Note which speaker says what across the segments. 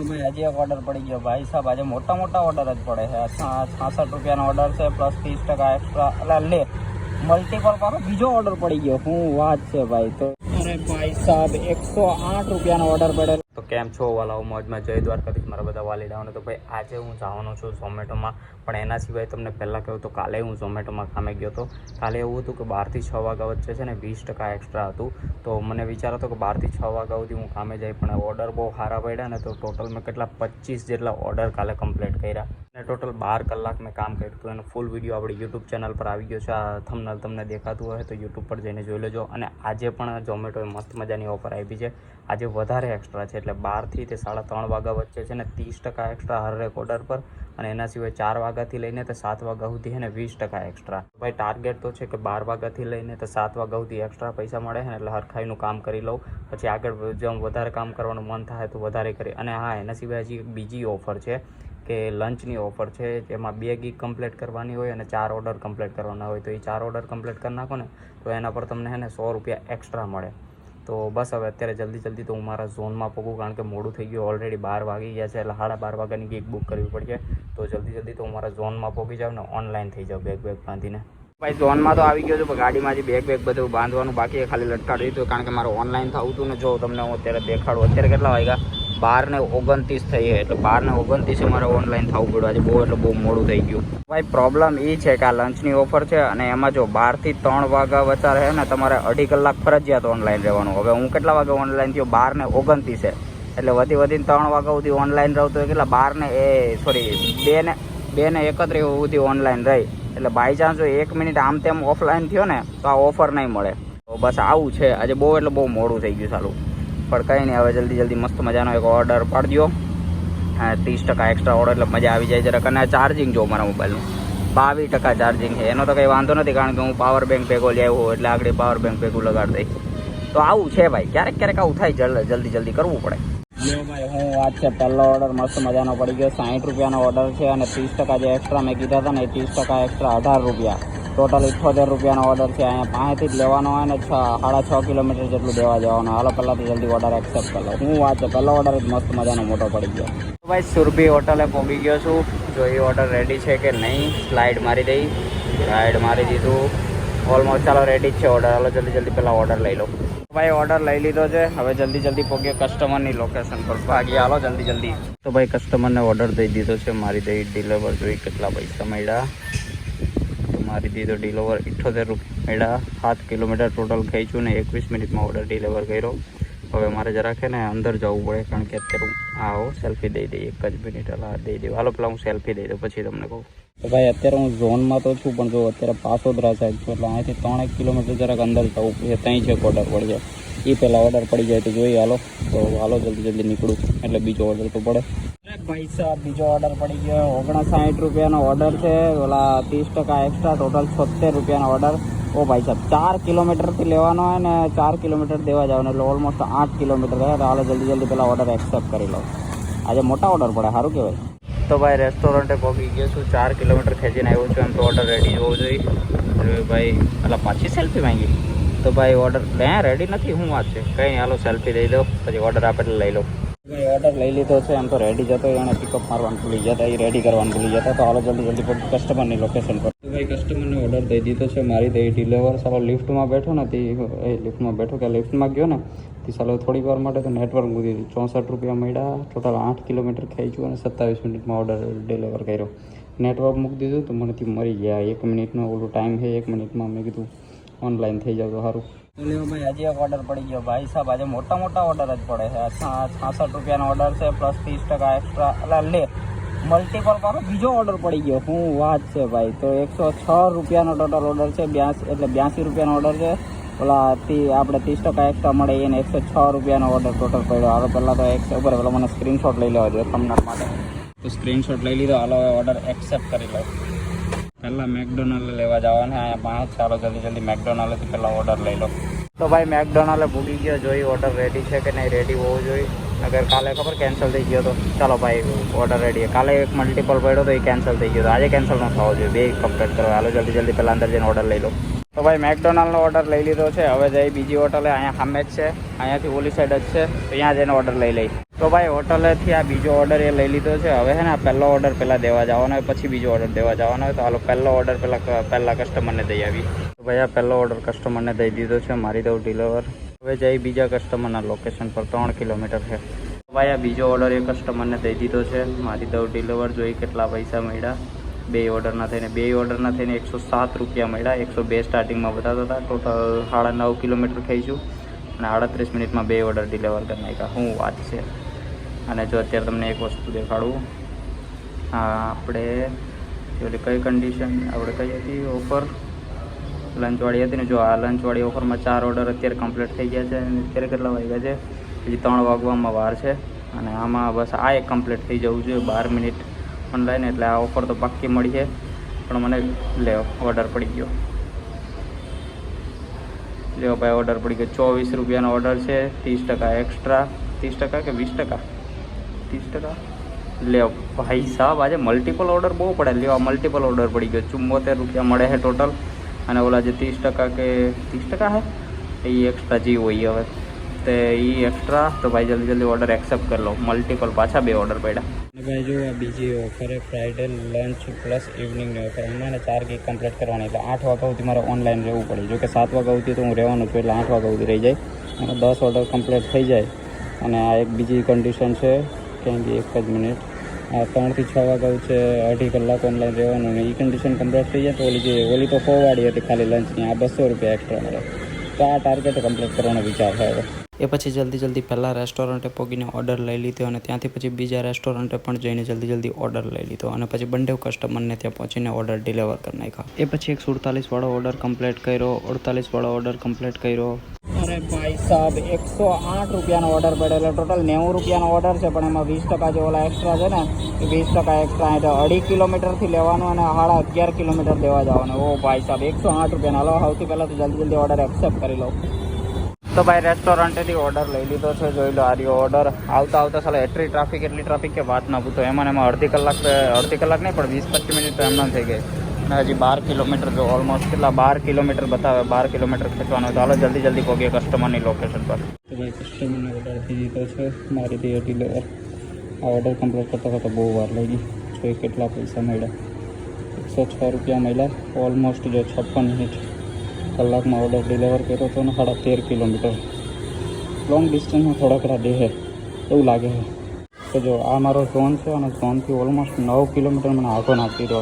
Speaker 1: ભાઈ હજી એક ઓર્ડર પડી ગયો. ભાઈ સાહેબ, આજે મોટા મોટા ઓર્ડર જ પડે છે. છાસઠ રૂપિયાનો ઓર્ડર છે પ્લસ ત્રીસ ટકા એક્સ્ટ્રા એટલે લે મલ્ટીપલ પાછો બીજો ઓર્ડર પડી ગયો. હું વાત છે ભાઈ. તો અરે ભાઈ સાહેબ, એકસો આઠ રૂપિયાનો ઓર્ડર પડેલો. કેમ છો? વાલાઓ મોજમાં જય દ્વારકાધીશ. મારા બધા વાલીડાઓને તો ભાઈ આજે હું જવાનો છું ઝોમેટોમાં. પણ એના સિવાય તમને પહેલાં કહ્યું તો કાલે હું ઝોમેટોમાં કામે ગયો હતો. કાલે એવું હતું કે બારથી છ વાગ્યા વચ્ચે છે ને વીસ ટકા એક્સ્ટ્રા હતું. તો મને વિચાર હતો કે બારથી છ વાગ્યા સુધી હું કામે જઈ. પણ ઓર્ડર બહુ સારા પડ્યા ને તો ટોટલ મેં કેટલા પચીસ જેટલા ઓર્ડર કાલે કમ્પ્લીટ કર્યા. અને ટોટલ બાર કલાક મેં કામ કર્યું હતું. અને ફૂલ વીડિયો આપણી યુટ્યુબ ચેનલ પર આવી ગયો છે. આ થમનલ તમને દેખાતું હોય તો યુટ્યુબ પર જઈને જોઈ લેજો. અને આજે પણ ઝોમેટોએ મસ્ત મજાની ઓફર આપી છે. આજે વધારે એક્સ્ટ્રા છે. એટલે બારથી તે સાડા ત્રણ વાગ્યા વચ્ચે છે ને ત્રીસ ટકા એક્સ્ટ્રા હર ઓર્ડર પર અને એના સિવાય ચાર વાગ્યાથી લઈને તે સાત વાગ્યા સુધી ને વીસ ટકા એક્સ્ટ્રા ભાઈ ટાર્ગેટ તો છે કે બાર વાગ્યાથી લઈને તે સાત વાગ્યા સુધી એક્સ્ટ્રા પૈસા મળે ને એટલે હરખાઈનું કામ કરી લઉં. પછી આગળ જેમ વધારે કામ કરવાનું મન થાય તો વધારે કરી. અને હા, એના સિવાય હજી બીજી ઓફર છે કે લંચની ઓફર છે, જેમાં બે ગીગ કમ્પ્લીટ કરવાની હોય અને ચાર ઓર્ડર કમ્પ્લીટ કરવાના હોય. તો એ ચાર ઓર્ડર કમ્પ્લીટ કરી નાખો ને તો એના પર તમને છે ને સો રૂપિયા એક્સ્ટ્રા મળે. તો બસ હવે અત્યારે જલ્દી જલ્દી તો હું મારા ઝોનમાં પગું કારણ કે મોડું થઈ ગયું ઓલરેડી બાર વાગી ગયા છે એટલે સાડા બાર વાગ્યાની ગીક બુક કરવી પડશે. તો જલ્દી જલ્દી તો હું મારા ઝોનમાં પહોંચી જાઉં ને ઓનલાઈન થઈ જાઉં બેગ બેગ બાંધીને. ભાઈ, ઝોનમાં તો આવી ગયો છું, પણ ગાડીમાં જે બેગ બેગ બધું બાંધવાનું બાકી ખાલી લટકાડી દીધું કારણ કે મારે ઓનલાઈન થવું હતું ને જો તમને હું અત્યારે દેખાડું. અત્યારે કેટલા વાગ્યા? બાર ને ઓગણત્રીસ થઈ એટલે બાર ને ઓગણત્રીસે મારે ઓનલાઈન થવું પડ્યું. આજે બહુ એટલે બહુ મોડું થઈ ગયું. ભાઈ પ્રોબ્લેમ એ છે કે આ લંચની ઓફર છે અને એમાં જો બારથી ત્રણ વાગ્યા વચ્ચે રહે ને તમારે અઢી કલાક ફરજિયાત ઓનલાઈન રહેવાનું. હવે હું કેટલા વાગે ઓનલાઈન થયો? બાર ને ઓગણત્રીસે. એટલે વધી વધીને ત્રણ વાગ્યા સુધી ઓનલાઈન રહું તો કેટલા? બાર ને એ સોરી બે ને બે ને એકત્રીસ સુધી ઓનલાઈન રહી. એટલે બાય ચાન્સ જો એક મિનિટ આમ તેમ ઓફલાઈન થયો ને, તો આ ઓફર નહીં મળે. તો બસ આવું છે. આજે બહુ એટલે બહુ મોડું થઈ ગયું સારું પણ કંઈ નહીં હવે જલ્દી જલ્દી મસ્ત મજાનો એક ઓર્ડર પાડી દો ત્રીસ ટકા એક્સ્ટ્રા ઓર્ડર એટલે મજા આવી જાય જરાક. અને ચાર્જિંગ જો મારા મોબાઈલનું બાવીસ ટકા ચાર્જિંગ છે. એનો તો કંઈ વાંધો નથી, કારણ કે હું પાવર બેંક ભેગો લેવો એટલે આગળ પાવર બેંક ભેગું લગાડી દઈશ તો આવું છે ભાઈ. ક્યારેક ક્યારેક આવું થાય, જલ્દી જલ્દી કરવું પડે. હું વાત છે પહેલો ઓર્ડર મસ્ત મજાનો પડી ગયો. સાઠ રૂપિયાનો ઓર્ડર છે અને ત્રીસ ટકા જે એક્સ્ટ્રા મેં કીધા હતા ને, એ ત્રીસ ટકા એક્સ્ટ્રા અઢાર રૂપિયા. ટોટલ ઇઠોતેર રૂપિયાનો ઓર્ડર છે. અહીંયા પાસેથી જ લેવાનો હોય ને છ, સાડા છ કિલોમીટર જેટલું દેવા જવાનું હાલો, પહેલાંથી જલ્દી ઓર્ડર એક્સેપ્ટ કરી હું વાત છે, પહેલો ઓર્ડર જ મસ્ત મજાનો મોટો પડી ગયો. ભાઈ, સુરભી હોટલે પહોંચી ગયો છું. જો એ ઓર્ડર રેડી છે કે નહીં સ્લાઇડ મારી દઈ. સ્લાઇડ મારી દીધું. ઓલમોસ્ટ ચાલો રેડી જ છે ઓર્ડર હાલો, જલ્દી જલ્દી પહેલાં ઓર્ડર લઈ લો. ભાઈ ઓર્ડર લઈ લીધો છે. હવે જલ્દી જલ્દી પહોંચ્યો કસ્ટમરની લોકેશન પર. ભાગી, હાલો, જલ્દી જલ્દી. તો ભાઈ કસ્ટમરને ઓર્ડર દઈ દીધો છે. મારી દઈ ડિલિવર જોઈ કેટલા પૈસા મળ્યા. તો મારી દીધો ડિલિવર ઇઠ્ઠોતેર રૂપિયા મળ્યા. સાત કિલોમીટર ટોટલ ખેંચ્યું ને એકવીસ મિનિટમાં ઓર્ડર ડિલિવર કર્યો. હવે મારે જરા છે ને અંદર જવું પડે કારણ કે અત્યારે હું આવો સેલ્ફી દઈ દઈ એક જ મિનિટ હાલ દઈ દઉં હાલો પેલા હું સેલ્ફી દઈ દઉં, પછી તમને કહું. તો ભાઈ, અત્યારે હું ઝોનમાં તો છું, પણ જો અત્યારે પાસોદરા સાઈડ છું, એટલે અહીંયાથી ત્રણેક કિલોમીટર જરાક અંદર જવું પડશે ત્યાં છે ઓર્ડર પડી જાય. એ પહેલાં ઓર્ડર પડી જાય તો જોઈએ, હાલો. તો હાલો, જલ્દી જલ્દી નીકળું એટલે બીજો ઓર્ડર તો પડે. ભાઈ સાહેબ બીજો ઓર્ડર પડી ગયો. ઓગણસાઠ રૂપિયાનો ઓર્ડર છે. ઓલા ત્રીસ ટકા એક્સ્ટ્રા ટોટલ છોતેર રૂપિયાનો ઓર્ડર ઓ ભાઈ સાહેબ, ચાર કિલોમીટરથી લેવાનો હોય ને, ચાર કિલોમીટર દેવા જવાનું, એટલે ઓલમોસ્ટ આઠ કિલોમીટર રહે હાલો જલ્દી જલ્દી પેલા ઓર્ડર એક્સેપ્ટ કરી લો આજે મોટા ઓર્ડર પડે, સારું કહેવાય. તો ભાઈ રેસ્ટોરન્ટે પહોંચી ગયો છું. ચાર કિલોમીટર ખેંચીને આવ્યો છું. એમ તો ઓર્ડર રેડી હોવો જોઈએ. ભાઈ એટલે પાછી સેલ્ફી માંગી? તો ભાઈ ઓર્ડર ત્યાં રેડી નથી, શું વાત છે? કંઈ હાલો સેલ્ફી દઈ દો. પછી ઓર્ડર આપે એટલે લઈ લો ઓર્ડર લઈ લીધો છે, એમ તો રેડી જતો એને પિકઅપ મારવાનું ભૂલી જતા એ રેડી કરવાનું ભૂલી જતા તો હાલો જલ્દી જલ્દી કસ્ટમરની લોકેશન પર. ભાઈ કસ્ટમરને ઓર્ડર દઈ દીધો છે, મારી દઈ ડિલેવર સારો લિફ્ટમાં બેઠો ને, તે લિફ્ટમાં બેઠો કે લિફ્ટમાં ગયો ને, તે સાલો થોડી વાર માટે તો નેટવર્ક મૂકી દીધું ચોસઠ રૂપિયા મળ્યા ટોટલ આઠ કિલોમીટર ખેંચ્યું અને સત્તાવીસ મિનિટમાં ઓર્ડર ડિલિવર કર્યો. નેટવર્ક મૂકી દીધું તો મને થી મરી ગયા, એક મિનિટનો ઓલું ટાઈમ છે, એક મિનિટમાં મેં કીધું ઓનલાઈન થઈ જાવ તો સારું. ભાઈ હજી એક ઓર્ડર પડી ગયો. ભાઈ સાહેબ, આજે મોટા મોટા ઓર્ડર જ પડે છે. છાસઠ રૂપિયાનો ઓર્ડર છે પ્લસ ત્રીસ ટકા એક્સ્ટ્રા એટલે લે મલ્ટીપલ કરો. બીજો ઓર્ડર પડી ગયો. શું વાત છે ભાઈ. તો એકસો છ રૂપિયાનો ટોટલ ઓર્ડર છે, બ્યાસી, એટલે બ્યાસી રૂપિયાનો ઓર્ડર છે. ઓલા આપણે ત્રીસ ટકા એક્સ્ટ્રા મળે એને એકસો છ રૂપિયાનો ઓર્ડર ટોટલ પડ્યો. હવે પહેલાં તો એકસો ઉપર, પેલો મને સ્ક્રીનશોટ લઈ લેવા જોઈએ તમને માટે. તો સ્ક્રીનશોટ લઈ લીધો. હાલો ઓર્ડર એક્સેપ્ટ કરી લો. પહેલાં મેકડોનાલ્ડ લેવા જવાના અહીંયા પાંચ ચાલો જલ્દી જલ્દી મેકડોનાલ્ડથી પહેલાં ઓર્ડર લઈ લો. તો ભાઈ મેકડોનાલ્ડ ભૂગી ગયો જોઈ ઓર્ડર રેડી છે કે નહીં રેડી હોવું જોઈએ. અગર કાલે ખબર કેન્સલ થઈ ગયો તો. ચાલો ભાઈ ઓર્ડર રેડી કાલે એક મલ્ટિપલ પડ્યો તો એ કેન્સલ થઈ ગયો આજે કેન્સલ ન થવો જોઈએ, બે કમ્પ્લેટ કરો. હાલો, જલ્દી જલ્દી પહેલાં અંદર જઈને ઓર્ડર લઈ લો. તો ભાઈ મેકડોનાલ્ડનો ઓર્ડર લઈ લીધો છે. હવે જઈ બીજી હોટલે અહીંયા સામે જ છે. અહીંયાથી ઓલી સાઈડ જ છે. તો ત્યાં જઈને ઓર્ડર લઈ લઈ. તો ભાઈ હોટલેથી આ બીજો ઓર્ડર એ લઈ લીધો છે. હવે છે ને પહેલો ઓર્ડર પહેલાં દેવા જવાનો હોય, પછી બીજો ઓર્ડર દેવા જવાનો હોય. તો હાલો પહેલો ઓર્ડર પહેલાં પહેલાં કસ્ટમરને દઈ આવી તો ભાઈ આ પહેલો ઓર્ડર કસ્ટમરને દઈ દીધો છે મારી દઉં ડિલિવર હવે જઈ બીજા કસ્ટમરના લોકેશન પર, ત્રણ કિલોમીટર છે. ભાઈ આ બીજો ઓર્ડર એ કસ્ટમરને દઈ દીધો છે. મારી દઉં ડિલિવર જોઈ કેટલા પૈસા મળ્યા. બે ઓર્ડરના થઈને, બે ઓર્ડરના થઈને એકસો સાત રૂપિયા મળ્યા. એકસો બે સ્ટાર્ટિંગમાં બતાવતા હતા. ટોટલ સાડા નવ કિલોમીટર ખાઈશું અને આડત્રીસ મિનિટમાં બે ઓર્ડર ડિલિવર કરી નાખ્યા. શું વાત છે. અને જો અત્યારે તમને એક વસ્તુ દેખાડું. હા આપણે કઈ કન્ડિશન આપણે કઈ હતી? ઓફર લંચવાળી હતી ને? જો આ લંચવાળી ઓફરમાં ચાર ઓર્ડર અત્યારે કમ્પ્લીટ થઈ ગયા છે. અને અત્યારે કેટલા વાગ્યા છે? હજી ત્રણ વાગવામાં વાર છે. અને આમાં બસ આ એક કમ્પ્લીટ થઈ જવું જોઈએ. બાર મિનિટ ઓનલાઈન એટલે આ ઓફર તો પાક્કી મળી છે. પણ મને લેવો ઓર્ડર પડી ગયો. લેવો ભાઈ ઓર્ડર પડી ગયો. ચોવીસ રૂપિયાનો ઓર્ડર છે, ત્રીસ ટકા એક્સ્ટ્રા ત્રીસ ટકા કે વીસ ટકા? ત્રીસ ટકા? લ્યો ભાઈ સાહેબ, આજે મલ્ટિપલ ઓર્ડર બહુ પડે. લેવા મલ્ટિપલ ઓર્ડર પડી ગયો. ચુમ્મોતેર રૂપિયા મળે છે ટોટલ અને ઓલા જે ત્રીસ ટકા કે, ત્રીસ ટકા હે? એ એક્સ્ટ્રા જીવ હોય હવે. તે એ એક્સ્ટ્રા તો ભાઈ જલ્દી જલ્દી ઓર્ડર એક્સેપ્ટ કરી લો. મલ્ટિપલ પાછા બે ઓર્ડર પડ્યા. ભાઈ જો આ બીજી ઓફર ફ્રાઈડે લંચ પ્લસ ઇવનિંગની ઓફર એમાં ચાર ગીક કમ્પ્લીટ કરવાની, એટલે આઠ વાગ્યા સુધી મારે ઓનલાઈન રહેવું પડે. જો કે સાત વાગ્યા સુધી તો હું રહેવાનું છું, એટલે આઠ વાગ્યા સુધી રહી જાય. અને દસ ઓર્ડર કમ્પ્લીટ થઈ જાય. અને આ એક બીજી કન્ડિશન છે કેમ કે એક જ મિનિટ આ ત્રણથી છ વાગ્યા છે, અઢી કલાક ઓનલાઈન રહેવાનું એ કન્ડિશન કમ્પ્લીટ થઈ જાય, તો ઓલી જે, ઓલી તો ફોવાડી હતી ખાલી લંચની આ બસો રૂપિયા એક્સ્ટ્રા મળે તો આ ટાર્ગેટ કમ્પ્લીટ કરવાનો વિચાર હવે. એ પછી જલ્દી જલ્દી પહેલાં રેસ્ટોરન્ટે પોગીને ઓર્ડર લઈ લીધો અને ત્યાંથી પછી બીજા રેસ્ટોરન્ટે પણ જઈને જલ્દી જલ્દી ઓર્ડર લઈ લીધો અને પછી બંને કસ્ટમરને ત્યાં પહોંચીને ઓર્ડર ડિલિવર કરી નાખ્યો. એ પછી એક સુડતાલીસવાળો ઓર્ડર કમ્પ્લીટ કર્યો અડતાલીસવાળો ઓર્ડર કમ્પ્લીટ કર્યો. અરે ભાઈ સાહેબ એકસો આઠ રૂપિયાનો ઓર્ડર પડે એટલે ટોટલ નેવું રૂપિયાનો ઓર્ડર છે પણ એમાં વીસ ટકા જે ઓલા એક્સ્ટ્રા છે ને એ વીસ ટકા એક્સ્ટ્રા એટલે અઢી કિલોમીટરથી લેવાનું અને સાડા અગિયાર કિલોમીટર દેવા જવાનું. ઓ ભાઈ સાહેબ એકસો આઠ રૂપિયાનો. હલો સૌથી પહેલાં તો જલ્દી જલ્દી ઓર્ડર એક્સેપ્ટ કરી લો. તો ભાઈ રેસ્ટોરન્ટેથી ઓર્ડર લઈ લીધો છે જોઈ લો, આ રહ્યો ઓર્ડર આવતા આવતા સાલા એટલી ટ્રાફિક એટલી ટ્રાફિક કે વાત ના પૂછો. એમાં ને એમાં અડધી કલાક અડધી કલાક નહીં, પણ વીસ, પચીસ મિનિટ તો એમના થઈ ગઈ. અને હજી બાર કિલોમીટર જો ઓલમોસ્ટ કેટલા, બાર કિલોમીટર બતાવે, બાર કિલોમીટર ખેંચવાનું હોય તો હાલો, જલ્દી જલ્દી પહોંચીએ કસ્ટમરની લોકેશન પર. તો ભાઈ કસ્ટમરને ઓર્ડર થઈ દીધો છે, મારી તે ડિલિવર આ ઓર્ડર કમ્પ્લીટ કરતા કરતાં બહુ વાર લાગી જોઈએ કેટલા પૈસા મળ્યા. એકસો છ રૂપિયા મળ્યા ઓલમોસ્ટ જો છપ્પન મિનિટ કલાકમાં ઓર્ડર ડિલિવર કર્યો હતો અને સાડા તેર કિલોમીટર. લોંગ ડિસ્ટન્સમાં થોડાક ઘણા દેહે એવું લાગે છે. તો જો, આ મારો ઝોન છે અને ઝોનથી ઓલમોસ્ટ નવ કિલોમીટર મને આગળ નાખી દો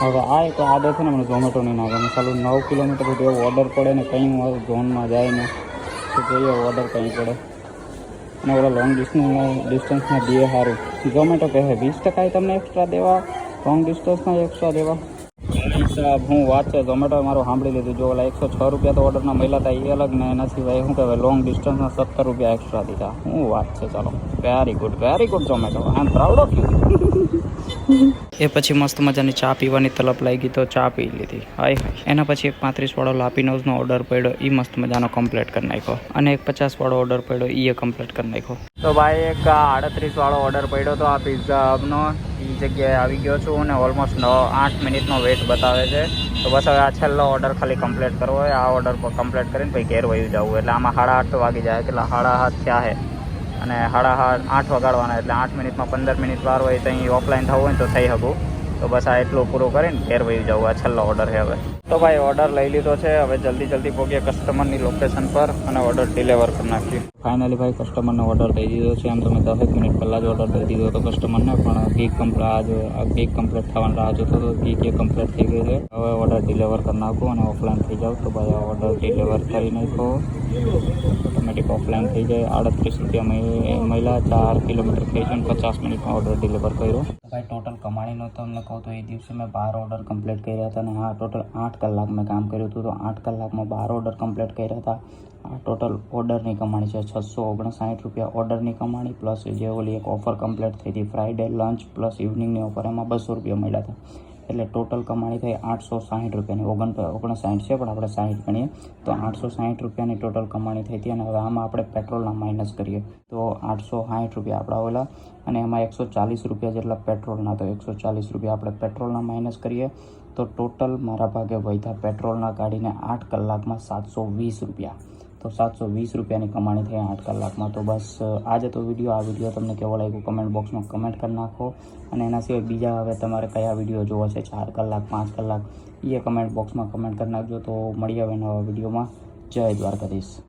Speaker 1: હવે આ એક આદત છે ને, મને ઝોમેટો નહીં નાખે ખાલી નવ કિલોમીટર સુધી એવો ઓર્ડર પડે ને કંઈ હું ઝોનમાં જાય ને, તો જોઈએ ઓર્ડર કંઈ પડે. અને ઓલા લોંગ ડિસ્ટન્સ ડિસ્ટન્સમાં દે સારું ઝોમેટો કહે, વીસ ટકા તમને એક્સ્ટ્રા દેવા લોંગ ડિસ્ટન્સમાં એક્સ્ટ્રા દેવા. સાહેબ હું વાત છે ઝોમેટો મારું સાંભળી લીધું. જો ઓલા એકસો છ રૂપિયા તો ઓર્ડરના મળ્યા હતા એ અલગ ને એના સિવાય શું કહેવાય લોંગ ડિસ્ટન્સના સત્તર રૂપિયા એક્સ્ટ્રા દીધા. શું વાત છે ચાલો. Very good very good Zomato. I am proud of you એ પછી મસ્ત મજાની ચા પીવાની તલપ લાગી તો ચા પી લીધી. હાય હાય. એના પછી એક પાંત્રીસ વાળો લાપીનોઝનો ઓર્ડર પડ્યો એ મસ્ત મજાનો કમ્પ્લીટ કરી નાખ્યો. અને એક પચાસ વાળો ઓર્ડર પડ્યો એ કમ્પ્લીટ કરી નાખ્યો. તો ભાઈ એક આડત્રીસ વાળો ઓર્ડર પડ્યો તો આ પિઝા હબનો જગ્યાએ આવી ગયો છું અને ઓલમોસ્ટ નવ, આઠ મિનિટનો વેટ બતાવે છે. તો બસ હવે આ છેલ્લો ઓર્ડર ખાલી કમ્પ્લીટ કરવો હોય. આ ઓર્ડર કમ્પ્લીટ કરીને પછી ઘેર વયું જવું. એટલે આમાં સાડા આઠ વાગી જાય. એટલે સાડા હાથ થયા છે અને સાડા આઠ વગાડવાના. એટલે આઠ મિનિટમાં પંદર મિનિટ વાર હોય તો અહીં ઓફલાઈન થવું હોય તો થઈ શકું. તો બસ આ એટલું પૂરું કરીને ઘેર વયું જવું. આ છેલ્લો ઓર્ડર છે હવે. તો ભાઈ ઓર્ડર લઈ લીધો છે. હવે જલ્દી જલ્દી પહોંચીએ કસ્ટમરની લોકેશન પર અને ઓર્ડર ડિલિવર કરી નાખીએ. ફાઇનલી ભાઈ કસ્ટમરને ઓર્ડર દઈ દીધો છે. એમ તમે દસેક મિનિટ પહેલાં જ ઓર્ડર દઈ દીધો હતો કસ્ટમરને પણ ગીક કમ્પ્લેટ આજે ગીક કમ્પ્લીટ થવાની રાહ જોતો હતો. ગીક એ કમ્પ્લીટ થઈ ગયો છે. હવે ઓર્ડર ડિલિવર કરી નાખું અને ઓફલાઈન થઈ જાવ તો ભાઈ ઓર્ડર ડિલિવર કરી નાખો. ઓટોમેટિક ઓફલાઈન થઈ જાય. આડત્રીસ રૂપિયા મહિલા ચાર કિલોમીટર થઈ અને પચાસ મિનિટમાં ઓર્ડર ડિલિવર કર્યો. ભાઈ ટોટલ કમાણીનો તમને કહું તો એ દિવસે મેં બાર ઓર્ડર કમ્પ્લીટ કર્યા હતા અને હા ટોટલ આઠ કલાક મેં કામ કર્યું હતું. તો આઠ કલાકમાં બાર ઓર્ડર કમ્પ્લીટ કર્યા હતા. આ ટોટલ ઓર્ડરની કમાણી છે છસો ઓગણસાઠ રૂપિયા ઓર્ડરની કમાણી પ્લસ જે ઓલી એક ઓફર કમ્પ્લીટ થઈ હતી ફ્રાઈડે લંચ પ્લસ ઇવનિંગની ઓફર એમાં બસો રૂપિયા મળ્યા હતા. એટલે ટોટલ કમાણી થઈ આઠસો સાહીઠ રૂપિયાની. ઓગણ ઓગણસાઠ છે, પણ આપણે સાહીઠ ગણીએ. તો આઠસો સાહીઠ રૂપિયાની ટોટલ કમાણી થઈ હતી અને હવે આમાં આપણે પેટ્રોલના માઇનસ કરીએ. તો આઠસો સાહીઠ રૂપિયા આપણા ઓલા અને એમાં એકસો ચાલીસ રૂપિયા જેટલા પેટ્રોલના તો એકસો ચાલીસ રૂપિયા આપણે પેટ્રોલના માઇનસ કરીએ. તો ટોટલ મારા ભાગે વૈધા પેટ્રોલના કાઢીને આઠ કલાકમાં સાતસો વીસ રૂપિયા. તો સાતસો વીસ રૂપિયાની કમાણી થઈ આઠ કલાકમાં. તો બસ આજે તો વીડિયો, આ વીડિયો તમને કેવો લાગ્યો કમેન્ટ બોક્સમાં કમેન્ટ કરી નાખો. અને એના સિવાય બીજા હવે તમારે કયા વીડિયો જોવો છે, ચાર કલાક, પાંચ કલાક એ કમેન્ટ બોક્સમાં કમેન્ટ કરી નાખજો. તો મળી આવે નવા વિડીયોમાં. જય દ્વારકાધીશ.